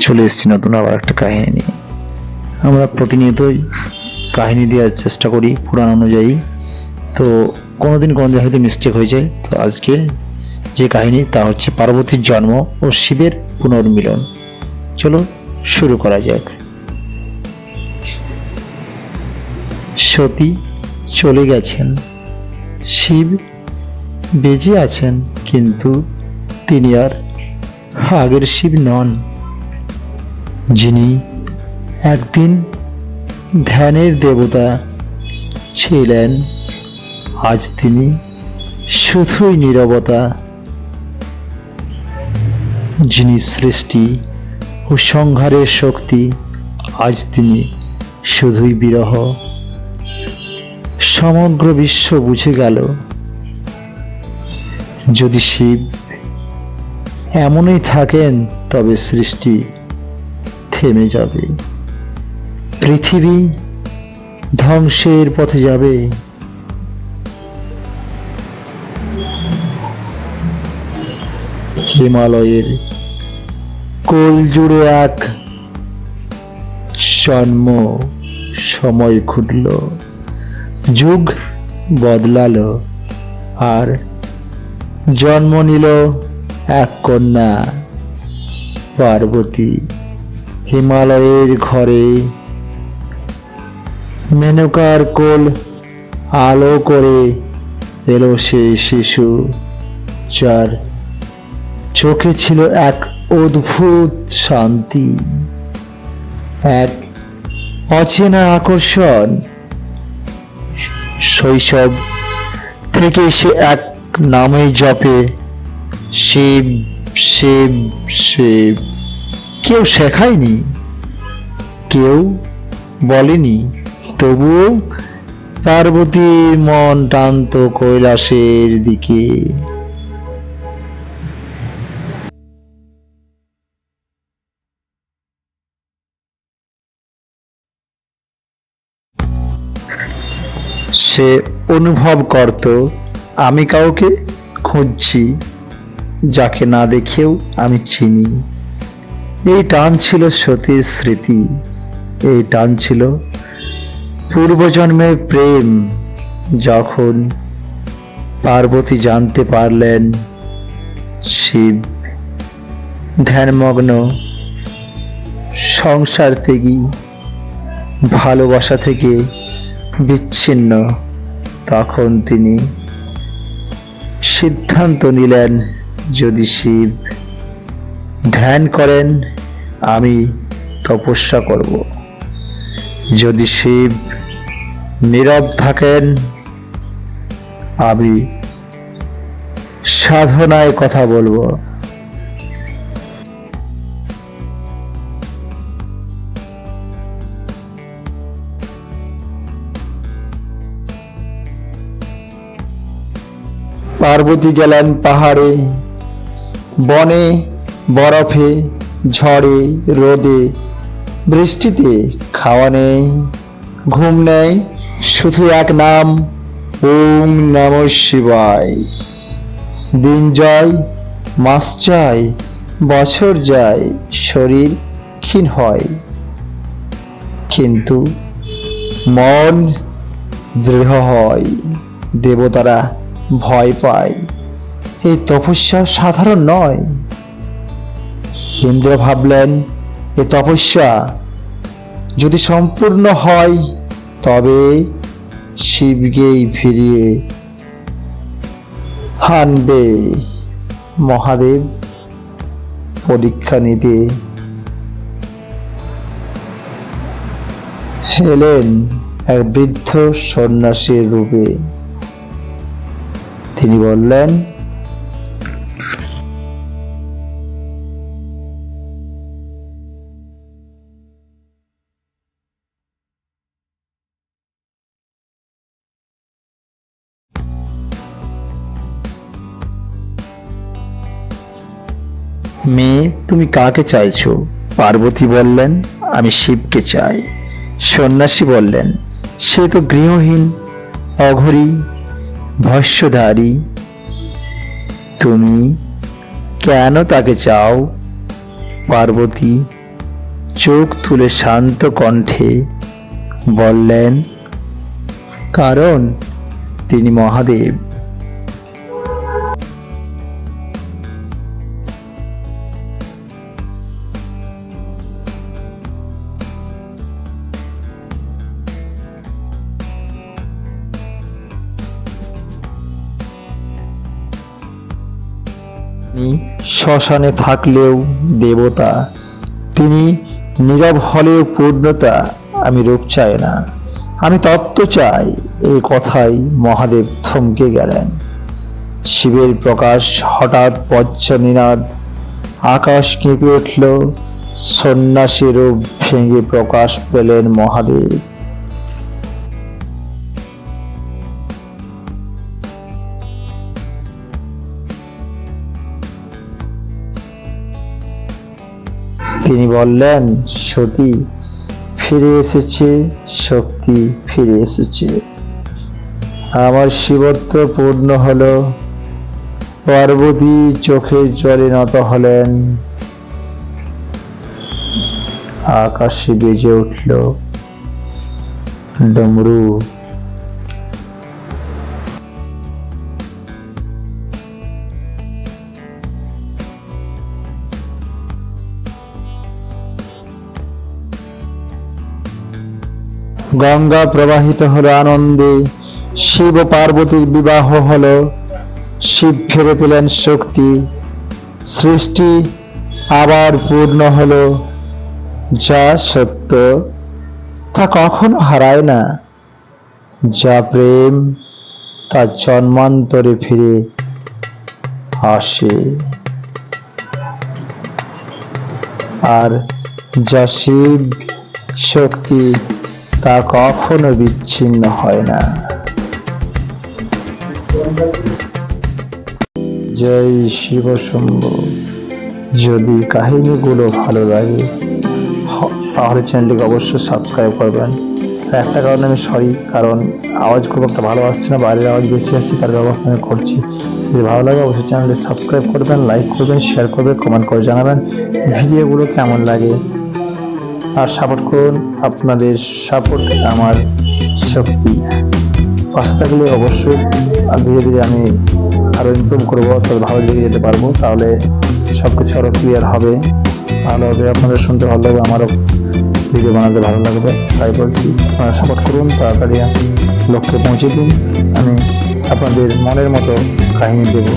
চলে এসেছি নতুন আবার একটা কাহিনী নিয়ে। আমরা প্রতিনিয়তই কাহিনী দেওয়ার চেষ্টা করি পুরাণ অনুযায়ী। তো কোনোদিন কোনোদিন হয়তো মিস্টেক হয়ে যায়। তো আজকে যে কাহিনী, তা হচ্ছে পার্বতীর জন্ম ও শিবের পুনর্মিলন। চলো শুরু করা যাক। সতী চলে গেছেন। শিব বেঁচে আছেন, কিন্তু তিনি আর আগের শিব নন। যিনি একদিন ধ্যানের দেবতা ছিলেন, আজ তিনি শুধুই নীরবতা। যিনি সৃষ্টি ও সংহারের শক্তি, আজ তিনি শুধুই বিরহ। সমগ্র বিশ্ব বুঝে গেল, যদি শিব এমনই থাকেন, তবে সৃষ্টি থেমে যাবে। পৃথিবী ধ্বংসের পথে যাবে। হিমালয়ের কোল জুড়ে এক জন্ম সময় খুঁটল। যুগ বদলালো আর জন্ম নিল এক কন্যা, পার্বতী। হিমালয়ের ঘরে। মেনকার কোল আলো করে এলো সেই শিশু, যার চোখে ছিল এক অদ্ভুত শান্তি, এক অচেনা আকর্ষণ। শৈশব থেকে সে এক নামে জপে, শিব শিব শিব। কেউ শেখায়নি, কেউ বলেনি। তবুও পার্বতীর মন টানত কৈলাসের দিকে। সে অনুভব করত, আমি কাউকে খুঁজছি, যাকে না দেখেও আমি চিনি। এই টান ছিল সতীর স্মৃতি, এই টান ছিল পূর্বজন্মের প্রেম যখন পার্বতী জানতে পারলেন শিব ধ্যানমগ্ন সংসার ত্যাগী, ভালোবাসা থেকে বিচ্ছিন্ন, তখন তিনি সিদ্ধান্ত নিলেন যদি শিব ধ্যান করেন, আমি তপস্যা করব। যদি শিব নীরব থাকেন, আমি সাধনায় কথা বলব। পার্বতী গেলেন পাহাড়ে, বনে বরফে, ঝড়ে, রোদে, বৃষ্টিতে খাওয়া নেই। ঘুম নেই, শুধু এক নাম, ওম নম শিবায়। দিন যায়, মাস যায়, বছর যায়, শরীর ক্ষীণ হয়। কিন্তু মন দৃঢ় হয়, দেবতারা ভয় পায়। এই তপস্যা সাধারণ নয়। ইন্দ্র ভাবলেন, এ তপস্যা যদি সম্পূর্ণ হয়, তবে শিবকেই ফিরিয়ে আনবে। মহাদেব পরীক্ষা নিতে এলেন এক বৃদ্ধ সন্ন্যাসীর রূপে। তিনি বললেন মেয়ে, তুমি কাকে চাইছো? পার্বতী বললেন, আমি শিবকে চাই। সন্ন্যাসী বললেন, সে তো গৃহহীন, অঘরী, ভস্যধারী। তুমি কেন তাকে চাও? পার্বতী চোখ তুলে শান্ত কণ্ঠে বললেন, কারণ তিনি মহাদেব। শ্মশানে থাকলেও দেবতা, তিনি নীরব হলেও পূর্ণতা আমি রূপ চাই না। আমি তত্ত্ব চাই, এই কথাই মহাদেব থমকে গেলেন। শিবের প্রকাশ হঠাৎ পঞ্চনিনাদ আকাশ কেঁপে উঠল সন্ন্যাসী রূপ ভেঙে প্রকাশ পেলেন মহাদেব। তিনি বললেন, সতী, ফিরে এসেছে, শক্তি ফিরে এসেছে। আমার শিবত্ব পূর্ণ হলো, পার্বতী চোখের জলে নত হলেন। আকাশে বেজে উঠল ডমরু গঙ্গা প্রবাহিত হলো আনন্দে। শিব ও পার্বতীর বিবাহ হলো। শিব ফিরে পেলেন শক্তি। সৃষ্টি আবার পূর্ণ হলো। যা সত্য, তা কখনো হারায় না। যা প্রেম, তা জন্মান্তরে ফিরে আসে। আর যা শিব, শক্তি তা কখনো বিচ্ছিন্ন হয় না। জয় শিব শম্ভু। যদি কাহিনীগুলো ভালো লাগে তাহলে চ্যানেলটিকে অবশ্যই সাবস্ক্রাইব করবেন। একটা কারণে আমি সরি, কারণ আওয়াজ খুব একটা ভালো আসছে না, বাইরের আওয়াজ বেশি আসছে, তার ব্যবস্থা আমি করছি। যদি ভালো লাগে, অবশ্যই চ্যানেলটি সাবস্ক্রাইব করবেন, লাইক করবেন শেয়ার করবেন কমেন্ট করে জানাবেন, ভিডিওগুলো কেমন লাগে। আর সাপোর্ট করুন আপনাদের সাপোর্ট আমার শক্তি। পাশে থাকলে অবশ্যই ধীরে ধীরে আমি আরও ইমপ্রুভ করব তবে ভালো দিকে যেতে পারব, তাহলে সব কিছু আরও ক্লিয়ার হবে, ভালো হবে। আপনাদের শুনতে ভালো লাগবে, আমারও ভিডিও বানাতে ভালো লাগবে, তাই বলছি। আপনারা সাপোর্ট করুন, তাড়াতাড়ি লক্ষ্যে পৌঁছে দিন, আমি আপনাদের মনের মতো কাহিনী দেবো।